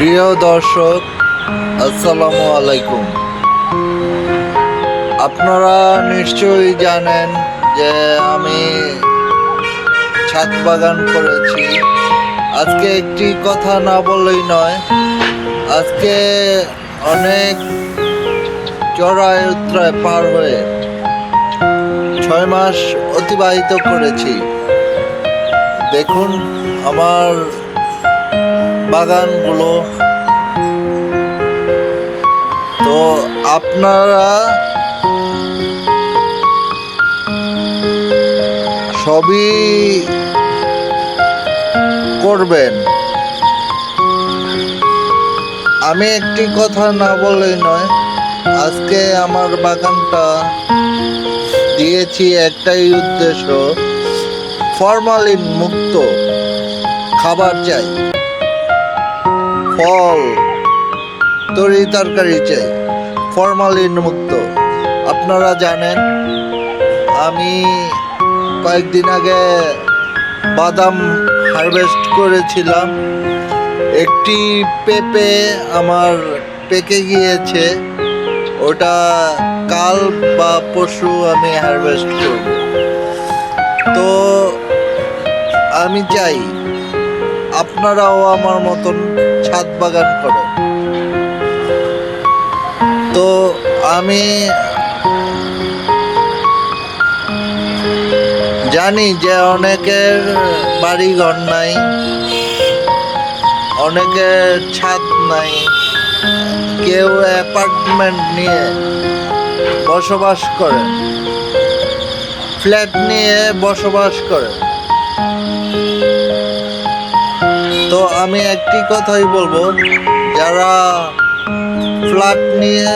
প্রিয় দর্শক, আসসালামু আলাইকুম। আপনারা নিশ্চয়ই জানেন যে আমি ছাদ বাগান করেছি। আজকে একটি কথা না বললেই নয়, আজকে অনেক চড়াই উত্তরায় পার হয়ে ছয় মাস অতিবাহিত করেছি। দেখুন, আমার বাগানগুলো। তো আপনারা সবই করবেন। আমি একটি কথা না বললেই নয়, আজকে আমার বাগানটা দিয়েছি একটাই উদ্দেশ্য, ফরমালিন মুক্ত খাবার চাই। ফল, তরি তরকারি চাই, ফরমালিন মুক্ত। আপনারা জানেন, আমি কয়েকদিন আগে বাদাম হারভেস্ট করেছিলাম। একটি পেঁপে আমার পেকে গিয়েছে, ওটা কাল বা পরশু আমি হারভেস্ট করব। তো, আমি চাই আপনারাও আমার মতন ছাদ বাগান করেন তো আমি জানি যে অনেকের বাড়ি ঘর নাই, অনেকের ছাদ নাই, কেউ অ্যাপার্টমেন্ট নিয়ে বসবাস করে, ফ্ল্যাট নিয়ে বসবাস করে। আমি একটি কথাই বলব, যারা ফ্ল্যাট নিয়ে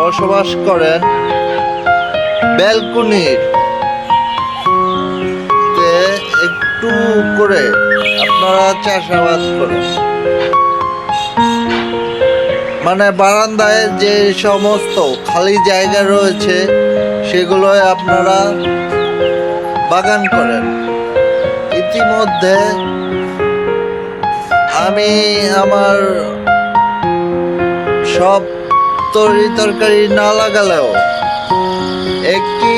বসবাস করেন, ব্যালকনির একটু করে আপনারা চাষাবাদ করেন। মানে বারান্দায় যে সমস্ত খালি জায়গা রয়েছে, সেগুলোয় আপনারা বাগান করেন। ইতিমধ্যে আমি আমার সব তরি তরকারি না লাগালেও একটি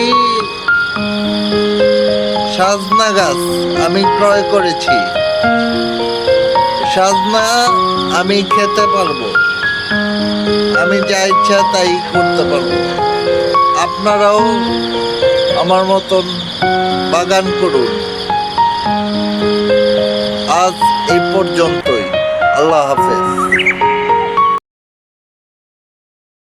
সাজনা গাছ আমি ক্রয় করেছি। সাজনা আমি খেতে পারব। আমি যা ইচ্ছা তাই করতে পারব। আপনারাও আমার মতন বাগান করুন। আজ এই পর্যন্তই আল্লাহ হাফেজ।